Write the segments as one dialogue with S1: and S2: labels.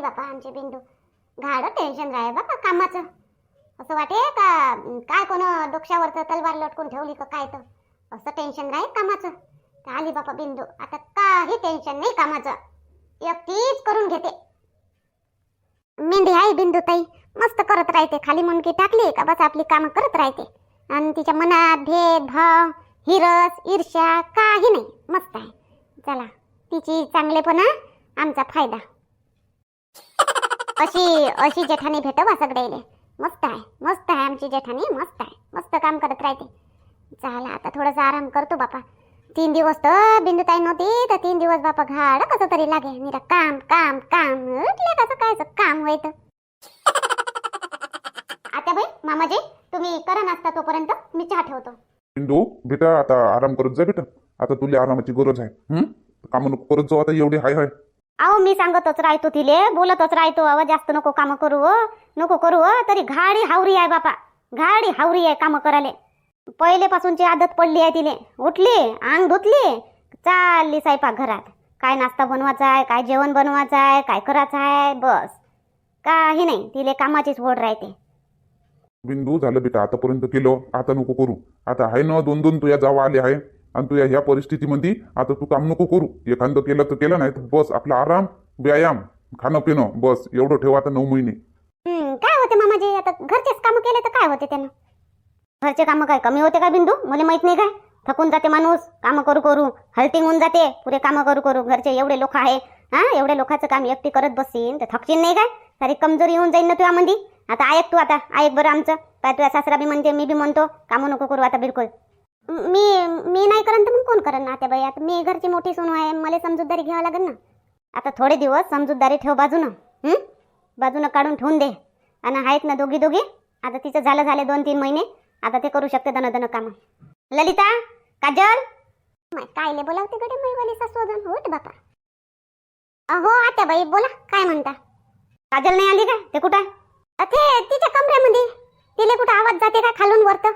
S1: आली बापा आमचे बिंदू. घाड टेन्शन राहे बापा कामाचं. असं वाटे का काय कोण डोक्यावरचं तलवार लटकून ठेवली का काय तर. असं टेन्शन राहे कामाचं. तर आली बापा बिंदू. आता काही टेन्शन नाही कामाचं. एकटीच करून घेते. मेंढी आहे बिंदू ताई मस्त करत राहते. खाली मुंडकी टाकली का बस आपली कामं करत राहते. आणि तिच्या मनात भेदभाव हिरस ईर्ष्या काही नाही. मस्त आहे. चला तिची चांगलेपणा आमचा फायदा. अशी अशी जेठानी भेटवा सगळ्याले मस्त आहे मस्त आहे आमची जेठानी मस्त आहे. मस्त काम करत राहते. चला आता थोडासा आराम करतो बापा. तीन दिवस तर बिंदुताई नव्हती तर तीन दिवस बापा घाड कसं तरी लागे. निरा काम काम काम. उठले कसं काय काम होईत. आता बाई मामाजी तुम्ही करा नाश्ता तोपर्यंत. मी चहा ठेवतो.
S2: बिंदू बेटा आता आराम करत जा बेटा आता तुला आरामाची गरज आहे. काम नको करत जाऊ आता एवढी हाय हाय.
S1: अहो मी सांगतच राहतो तिले. बोलतच राहतो अव जास्त नको काम करू हो. नको करू हो. तरी घाडी हावरी आहे बापा. घाडी हावरी आहे काम करायला. पहिलेपासूनची आदत पडली आहे तिने. उठली अंग धुतली चालली स्वयंपाक घरात. काय नाश्ता बनवायचा आहे काय जेवण बनवायचं आहे काय करायचं आहे बस. काही नाही तिले कामाचीच ओढ राहते.
S2: बिंदू झालं बेटा आतापर्यंत केलं. आता नको करू. आता आहे ना दोन दोन तुझ्या जावा आले आहे. आणि तुझ्या ह्या परिस्थितीमध्ये आता तू काम नको करू. एखादं केलं तर केलं नाही तर बस आपला आराम व्यायाम खाणं पिणं बस. एवढं ठेवा आता नऊ महिने.
S1: काय होते मामाजी? आता घरचेच काम केले तर काय होते त्यांना? घरचे कामं काय कमी होते का बिंदू? मला माहीत नाही काय. थकून जाते माणूस कामं करू करू. हल्टिंग होऊन जाते पुरे कामं करू करू. घरचे एवढे लोक आहे हा? एवढे लोकांचं काम एकटी करत बसीन तर थकशील नाही काय? सारी कमजोरी येऊन जाईन ना तुझ्या मंदी आता ऐक तू आता ऐक बरं आमचं. काय तुझ्या सासरा बी म्हणते मी बी म्हणतो कामं नको करू आता बिलकुल. मी मी नाही करन तर मग कोण करन ना त्या बाई आता मी घरची मोठी सून आहे मला समजूतदारी घ्यावं लागेल ना. आता थोडे दिवस समजूतदारी ठेव बाजूनं हं? बाजूनं काढून ठेवून दे. आणि आहेत ना दोघी दोघी आता तिचं झालं झाले दोन तीन महिने आता ते करू शकते दन दन कामं. ललिता काजल? कायले बोलावते गडे मैवाली सासू होट बापा. अहो आता बाई बोला काय म्हणता? काजल नाही आली काय? ते कुठं ते तिच्या कमऱ्यामध्ये तिले कुठं आवाज जाते का खालून वरत?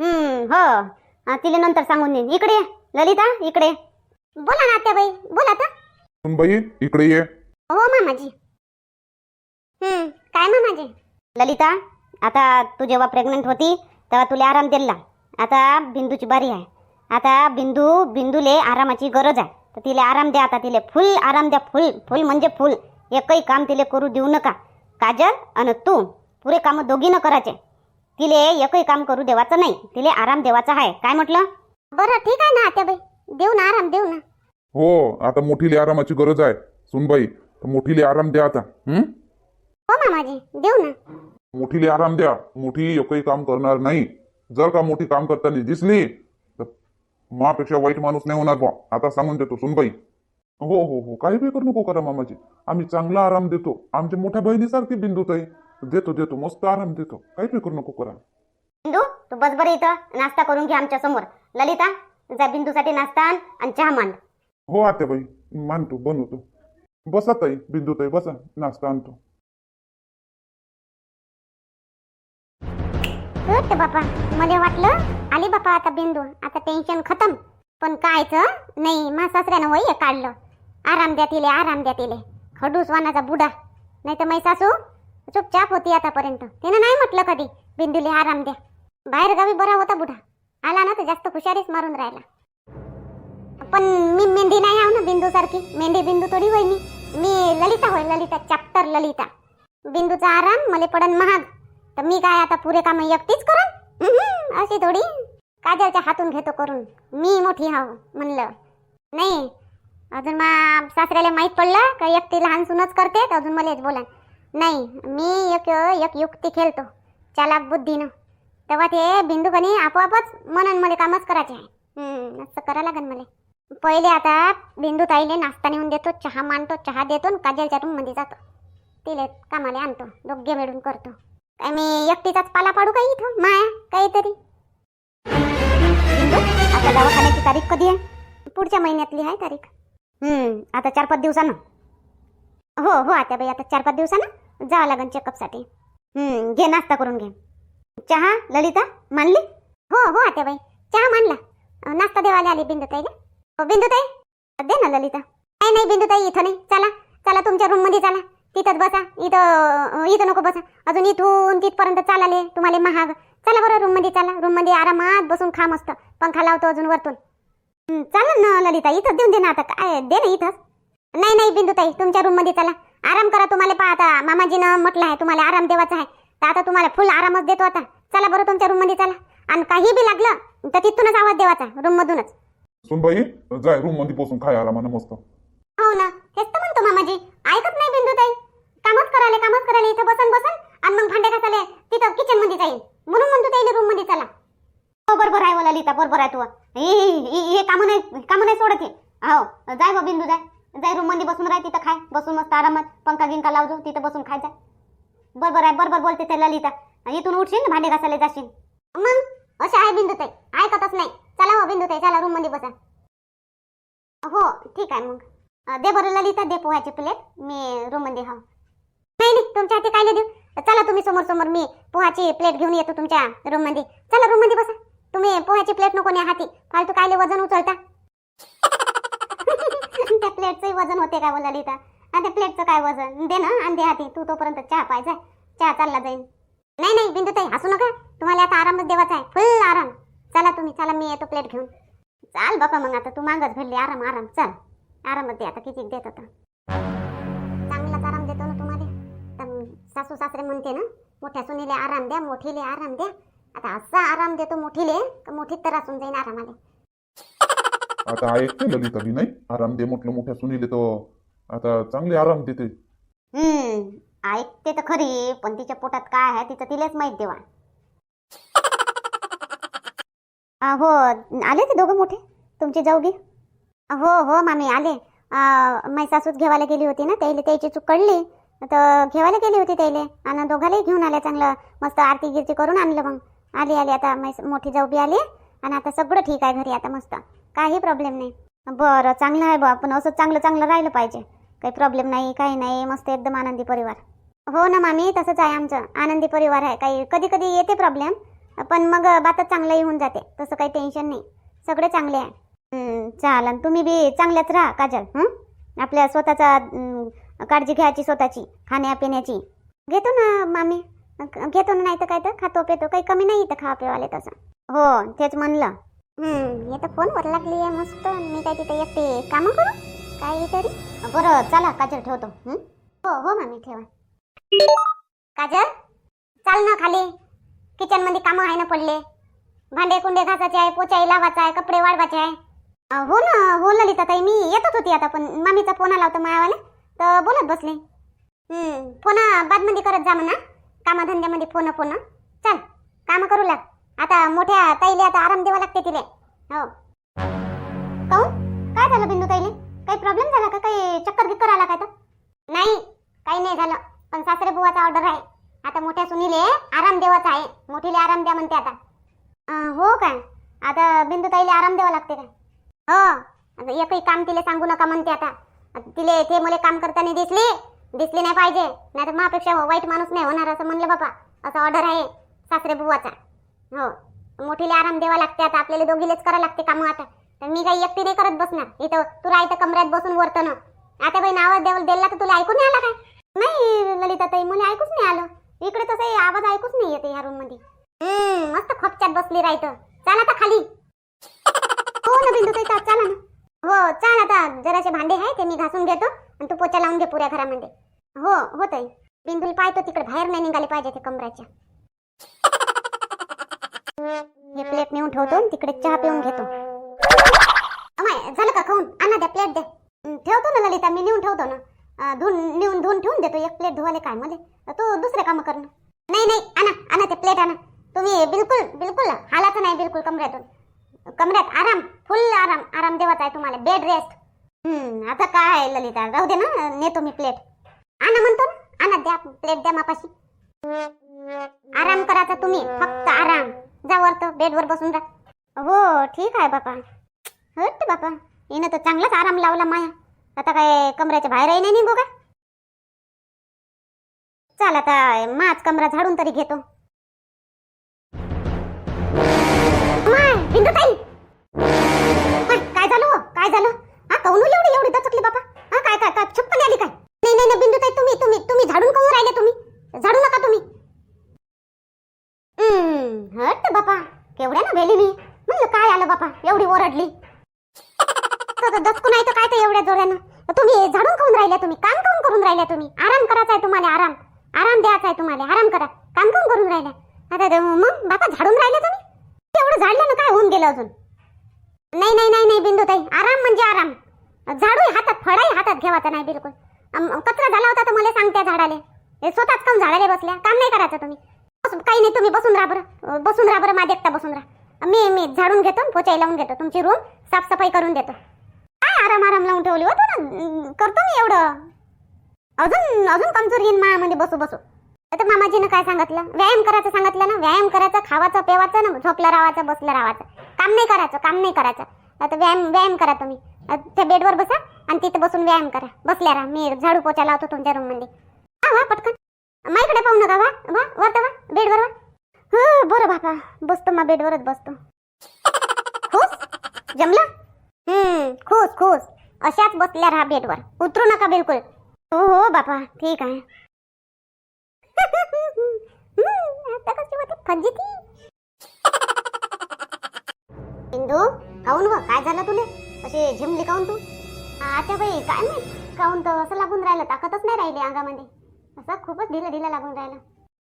S1: हम्म हो. तिले नंतर सांगून देईन. इकडे ललिता इकडे. बोला ना आत्याबाई बोला तर.
S2: सुन बाई इकडे ये.
S1: हो मामाजी. हम्म काय मामाजी? ललिता आता तू जेव्हा प्रेग्नंट होती तेव्हा तुला आराम दिला. आता बिंदूची बारी आहे. आता बिंदू बिंदूले आरामाची गरज आहे. तर तिला आराम द्या आता तिले फुल आराम द्या फुल. फुल म्हणजे फुल. एकही काम तिले करू देऊ नका. काजल आणि तू पुरे कामं दोघीनं करायचे. तिले एकही काम करू देवाचं नाही. तिले आराम देवाचा आहे. काय म्हटलं? बरं ठीक आहे ना आत्याबाई. देऊ ना आराम देऊ ना.
S2: हो आता मोठीले आरामाची गरज आहे. सुनबाई तर मोठीले आराम द्या आता. हं?
S1: हो मामाजी देऊ ना.
S2: मोठीले आराम द्या. मोठी एकही काम करणार नाही. जर का मोठी काम करताना दिसली तर मापेक्षा वाईट माणूस नाही होणार बा. आता सांगून देतो सुनबाई. हो हो हो. काही बेकर नको करा मामाजी. आम्ही चांगला आराम देतो. आमच्या मोठ्या बहिणीसारखी बिंदूताई देतो देतो मस्त आराम देतो. काही बेकर नको करा
S1: बिंदू तू बस बरं इथं. नाश्ता करून घे आमच्यासमोर. ललिता जा बिंदूसाठी नाश्ता आण आणि चहा मांड.
S2: हो आत्याबाई. मानतो बनवतो. बसा ताई बिंदूताई बसा. नाश्ता आणतो.
S1: बापा मला वाटलं आली बापा आता बिंदू. आता टेन्शन खतम. पण कायचं? नाही मा सासऱ्यानं वय काढलं. आराम द्या तिले आराम द्या तिले. खडूस वानाचा बुडा. नाही तर मै सासू चुपचाप होती आतापर्यंत. तिनं नाही म्हटलं कधी. बिंदुले आराम द्या. बाहेर गावी बरा होता बुढा. आला ना तर जास्त हुशारीच मारून राहिला. पण मी मेंढी नाही आहो ना बिंदू सारखी मेंढी बिंदू थोडी होय मी मी ललिता होय ललिता. चॅप्टर ललिता. बिंदूचा आराम मला पडन महाग. तर मी काय आता पुरे काम एकटीच करून? अशी थोडी. काजलच्या हातून घेतो करून. मी मोठी हाव म्हणलं. नाही अजून मा सासऱ्याला माहीत पडलं का एकटी लहान सुनच करते? तर अजून मलाच बोला नाही मी एक एक युक्ती खेळतो. चालाक बुद्धीनं. तेव्हा ते बिंदू कनी आपोआपच म्हणून मला कामच करायचे. आहे असं करा लागन मला. पहिले आता बिंदू ताईले नाश्ता नेऊन देतो चहा मांडतो चहा देतो आणि काजलच्या रूममध्ये जातो. तिले कामाला आणतो दोघे मिळून करतो. काय मी एकटीचाच पाला पाडू का इथं? माया काहीतरी. आता दवाखान्याची तारीख कधी आहे? पुढच्या महिन्यातली आहे तारीख. आता चार पाच दिवसानं. हो हो आता बाई आता चार पाच दिवसानं. जावं लागेल चेकअपसाठी हम्म घे नाश्ता करून घे. चहा ललिता मानली? हो हो आता बाई चहा मानला. नाश्ता देवाला आली बिंदुताई हो बिंदुताई? दे ना ललिता. नाही नाही बिंदुताई इथं नाही. चला चला तुमच्या रूममध्ये चला. तिथंच बसा. इथं इथं नको बसा. अजून इथून तिथपर्यंत चालाले तुम्हाला महाग. चला बरं रूममध्ये चला. रूममध्ये आरामात बसून खा मस्त. पंखा लावतो अजून वरतून. चालेल ना ललिता. इथंच देऊन दे ना आता. काय दे ना इथंच. नाही नाही बिंदुताई तुमच्या रूममध्ये चला. आराम करा तुम्हाला पहा आता. मामाजीनं म्हटलं आहे तुम्हाला आराम देवाचा आहे. तर आता तुम्हाला फुल आरामच देतो आता. चला बरं तुमच्या रूममध्ये चला. आणि काही बी लागलं तर तिथूनच आवाज देवाचा रूम मधूनच.
S2: सुनबाई जाय रूममध्ये बसून खाय आरामानं मस्त.
S1: हो ना. हेच तर म्हणतो मामाजी. ऐकत नाही बिंदुताई. कामच कराले कामच कराले इथं बसन बसन. आणि मग भांडे घासाले तिथं किचनमध्ये जाईल. म्हणून म्हणतो त्याला रूममध्ये चला. हो बरोबर आहे मला लिहिता बरोबर आहे तू. हे कामं नाही कामं नाही सोडत हे. हो जाय बा बिंदू जाय जाय रूममध्ये बसून राह तिथं खाय. बसून मस्त आरामात. पंखा गिंका लावजो तिथं बसून खाय जा. बरोबर आहे बरोबर बोलते ते ललिता. इथून उठशील ना भांडे घासायला जाशील. मग? असे आहे बिंदुताई. ऐकतच नाही. चला हो बिंदुताई चला रूममध्ये बसा. हो ठीक आहे मग. दे बरं ललिता दे पोहायची प्लेट मी रूममध्ये हा. नाही नाही तुमच्या हाती काय नाही देऊ? चला तुम्ही समोर समोर. मी पोहाची प्लेट घेऊन येतो तुमच्या रूममध्ये चला रूममध्ये बसा. तुम्ही पोहाची प्लेट नको नाही हाती. फालतू कायले वजन उचलता? प्लेटचंही वजन होते काय बोला लिहिता आणि त्या प्लेटचं काय वजन? दे ना आणि दे हाती. तू तोपर्यंत चहा पाहिजे चहा चालला जाईल नाही नाही बिंदुताई हसू नका. तुम्हाला आता आरामच देवाचा आहे. फुल आराम. चला तुम्ही चला मी येतो प्लेट घेऊन. चाल बापा मग आता तू मागच भरली आराम आराम. चल. आरामच दे आता किती देत होता. चांगलाच आराम देतो ना तुम्हाला. सासू सासरे म्हणते ना मोठ्या सुनीले आराम द्या मोठीले आराम द्या. आता असा आराम देतो मोठीले मोठीत तर असून जाईन आरामाले.
S2: आता ऐकते ललिता बी नाही. आराम दे म्हटलं मोठ्या सुनीले तर आता चांगले आराम देते.
S1: हम्म ऐकते तर खरी पण तिच्या पोटात काय आहे तिचं तिलाच माहीत देवा. आ, हो आले ते दोघं मोठे? तुमची जाऊगी? हो हो मामी आले. मै सासूच घेवायला गेली होती ना त्याला त्याची चूक कळली. तर घेवायला गेली होती त्याला आणि दोघालाही घेऊन आल्या चांगलं. मस्त आरती गिरती करून आणलं मग. आली आली आता मै मोठी जाऊ बी आली. आणि आता सगळं ठीक आहे घरी आता मस्त. काही प्रॉब्लेम नाही. बरं चांगलं आहे बा पण असं चांगलं चांगलं राहिलं पाहिजे. काही प्रॉब्लेम नाही काही नाही मस्त एकदम आनंदी परिवार. हो ना मामी तसंच आहे आमचं. आनंदी परिवार आहे. काही कधी कधी येते प्रॉब्लेम पण मग बातच चांगलं येऊन जाते. तसं काही टेन्शन नाही. सगळे चांगले आहे. चालन तुम्ही बी चांगल्याच राहा काजल आपल्या स्वतःचा काळजी घ्यायची स्वतःची खाण्यापिण्याची. घेतो ना मामी. घेतो ना नाही तर काय तर खातो पितो काही कमी नाही इथं खा पिवाले तसं. हो तेच म्हणलं. हं, तर फोनवर लागली आहे मस्त. मी काय तिथे एकटे कामं करू? काहीतरी बरं चला काजल ठेवतो. हं? हो हो मामी ठेवा. काजल चाल ना खाली. किचनमध्ये कामं आहे ना पडले. भांडे कुंडे घासायचे आहे पोचाई लावायचा आहे कपडे वाढवायचे आहे. हो ना हो ललिता ताई मी येतच होती आता पण मामीचा फोन आला होता मायावाले तर बोलत बसले. फोन बादमध्ये करत जा म्हणा. कामधंद्यामध्ये फोन फोन. चल काम करू लाग. आता मोठ्या ताईले आता आराम द्यावा लागते तिले. हो. काऊन? काय झालं बिंदू ताईले? काही प्रॉब्लेम झाला का? काही चक्कर गिक्कर आला काय तर नाही काही नाही झालं. पण सासरे बुवाचा ऑर्डर आहे. आता मोठ्या सुनीले आराम देवाचा आहे. मोठीले आराम द्या म्हणते आता. अं, हो काय आता बिंदू ताईले आराम द्यावा लागते काय हो. आता एकही काम तिले सांगू नका म्हणते आता. आता तिले ते मुले काम करताना दिसली दिसली नाही पाहिजे. नाही तर मापेक्षा हो, वाईट माणूस नाही होणार असं म्हणलं बापा. असं ऑर्डर आहे सासरे बुवाचा. हो मोठीले आराम द्यावा लागते आता आपल्याला दोघीलेच करावं लागते कामं आता. तर मी काही एकटी नाही करत बसणार. इथं तू राहतं कमऱ्यात बसून वरतं ना आता बाई आवाज देवल दिला तर तुला ऐकून आला काय? नाही ललिता ताई मला ऐकूच नाही आलं. इकडे तसं आवाज ऐकूच नाही येते ह्या रूममध्ये हम्म, मस्त खोपच्यात बसली राहतं चाल आता खाली. हो ना बिंदू ताई चाल ना. हो चाल आता. जरासे भांडे आहे ते मी घासून घेतो आणि तू पोचा लावून घे पुऱ्या घरामध्ये. हो हो ताई. बिंदूला पाहतो तिकडे बाहेर नाही निघाले पाहिजे ते कमऱ्याच्या हे प्लेट नेऊन ठेवतो तिकडे चहा पिऊन घेतो. अमाय झालं का खाऊन? आणा द्या प्लेट द्या. ठेवतो ना ललिता मी नेऊन ठेवतो ना. अं, धुवून नेऊन धुवून ठेवून देतो एक प्लेट धुवाले काय मध्ये तू दुसरे काम कर ना. नाही नाही आणा आणा ते प्लेट आणा. तुम्ही बिलकुल बिलकुल हालाचं नाही बिलकुल कमऱ्यातून कमऱ्यात आराम फुल आराम आराम देवाचा आहे तुम्हाला. बेड रेस्ट हम्म आता काय ललिता? राहू दे ना नेतो मी प्लेट आणा म्हणतो ना. आणा द्या प्लेट द्या मापाशी. आराम करायचा तुम्ही फक्त आराम. जा वर बेडवर बसून राहा हो ठीक आहे बापा. हट बापा. हिनं तर चांगलाच आराम लावला माया. आता काय कमऱ्याच्या बाहेरही नाही निघू का? चाल आता माच कमरा झाडून तरी घेतो. आराम द्यायचा आहे तुम्हाला आराम करा. काम काम करून राहिला? आता मग बापा झाडून राहिले तुम्ही? एवढं झाडलं ना काय होऊन गेलं अजून? नाही नाही नाही नाही बिंदू ताई आराम म्हणजे आराम. झाडू हातात फळाही हातात घेवायचा नाही बिलकुल. कचरा झाला होता तर मला सांगत्या झाडाले. हे स्वतःच काम झाडाले बसल्या? काम नाही करायचं तुम्ही. बस- काही नाही तुम्ही बसून राहा बरं. बसून राहा बरं माझ्या एकटा बसून राहा. मी मी झाडून घेतो पोचाई लावून घेतो. तुमची रूम साफसफाई करून देतो. काय आराम आराम लावून ठेवली होतो ना? करतो मी एवढं. अजून अजून कमजोर येईन मायामध्ये बसू बसू. आता मामाजीनं काय सांगितलं? व्यायाम करायचं सांगितलं ना? व्यायाम करायचं खावाचं पेवाचं ना? झोपलं राहायचं बसलं राहायचं काम नाही करायचं काम नाही करायचं. आता व्यायाम व्यायाम करा तुम्ही. त्या बेडवर बसा आणि तिथे बसून व्यायाम करा. बसल्या राहा. मी झाडू पोचा लावतो तुमच्या रूममध्ये. हा वा पटकन. माईकडे पाहू नका वा वा वर वा बेडवर वा. हो बरं बापा बसतो मा बेडवरच बसतो. खुश? जमलं? हम्म खुश खुश. अशाच बसल्या राहा बेडवर. उतरू नका बिलकुल. हो हो बापा ठीक आहे. आता कशी होते फजिती इंदू काऊन व? काय झालं तुले? अशी झिमली काऊन तू? अच्छा बाई काय नाही काऊन तर असं लागून राहिलं ताकदच नाही राहिली अंगामध्ये. असं खूपच ढिलं ढिलं लागून राहिलं.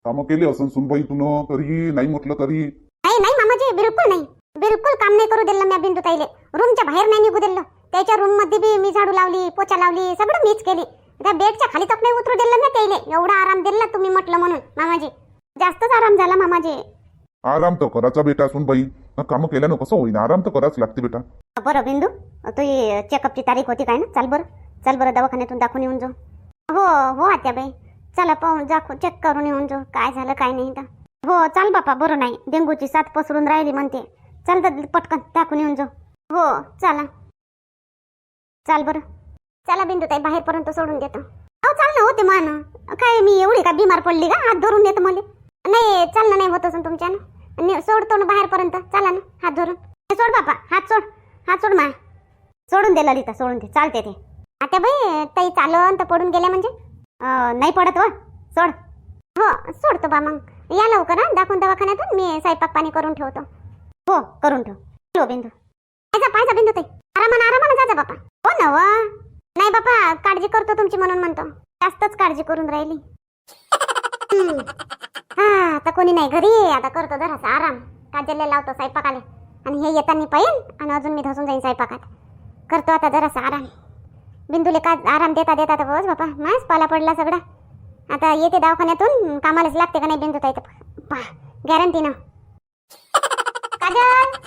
S2: कामं केली असं सुनबाई तुनं तरी नाही म्हटलं तरी.
S1: नाही नाही मामाजी बिलकुल नाही. बिलकुल काम नाही करू दिलं मी बिंदू ताईले रूमच्या बाहेर नाही निघू दिलं. त्याच्या रूममध्ये बी मी झाडू लावली पोचा लावली सगळं मीच केली. त्या बेडच्या खाली तक नाही उतरू दिलं ना त्याईले. एवढा आराम दिला तुम्ही म्हटलं म्हणून मामाजी. जास्तच आराम झाला मामाजी.
S2: आराम तर करायचा बेटा सुनबाई कामं केल्यानं कसं होईन. आराम तर करायच लागते बेटा.
S1: बरं बिंदू. तू चेकअपची तारीख होती काय ना? चाल बरं. चाल बरं दवाखान्यातून दाखवून येऊन जाऊ. हो हो आत्याबाई चला पाहून दाखव चेक करून येऊन जाऊ. काय झालं काय नाही तर हो चाल बापा बरं नाही. डेंगूची साथ पसरून राहिली म्हणते. चल तर पटकन दाखवून येऊन जाऊ. हो चला. चाल बरं. चला बिंदू ताई बाहेरपर्यंत सोडून देतो. अहो चाल ना होते मान. काय मी एवढी का बिमार पडली का? हात धरून देतो मला. नाही चालणं नाही होत असं तुमच्यानं. सोडतो ना बाहेरपर्यंत. चला ना हात धरून. सोड बापा हात सोड. हात सोड मा सोडून दे ललिता सोडून दे. चालते ते. आता बाई ताई चालन तर पडून गेल्या म्हणजे? नाही पडत व. सोड. हो सोडतो बा मग. या लवकर दाखवून दवाखान्यातून मी स्वयंपाक पाणी करून ठेवतो. हो करून ठेव. बिंदू. पाहिजा बिंदू ताई. आरामानं आरामानं जा बापा. हो ना व. नाही बापा काळजी करतो तुमची म्हणून म्हणतो. जास्तच काळजी करून राहिली. हा आता कोणी नाही घरी आता करतो जरासा आराम. काजलला लावतो स्वयंपाकाले. आणि हे येताना पाहिजे आणि अजून मी धसून जाईन स्वयंपाकात. करतो आता जरासा आराम. बिंदूले का आराम देता देता तर बस बापा मास पाला पडला सगळा. आता येते दवाखान्यातून कामालाच लागते का नाही बिंदू ताई पा गॅरंटी ना. काजल!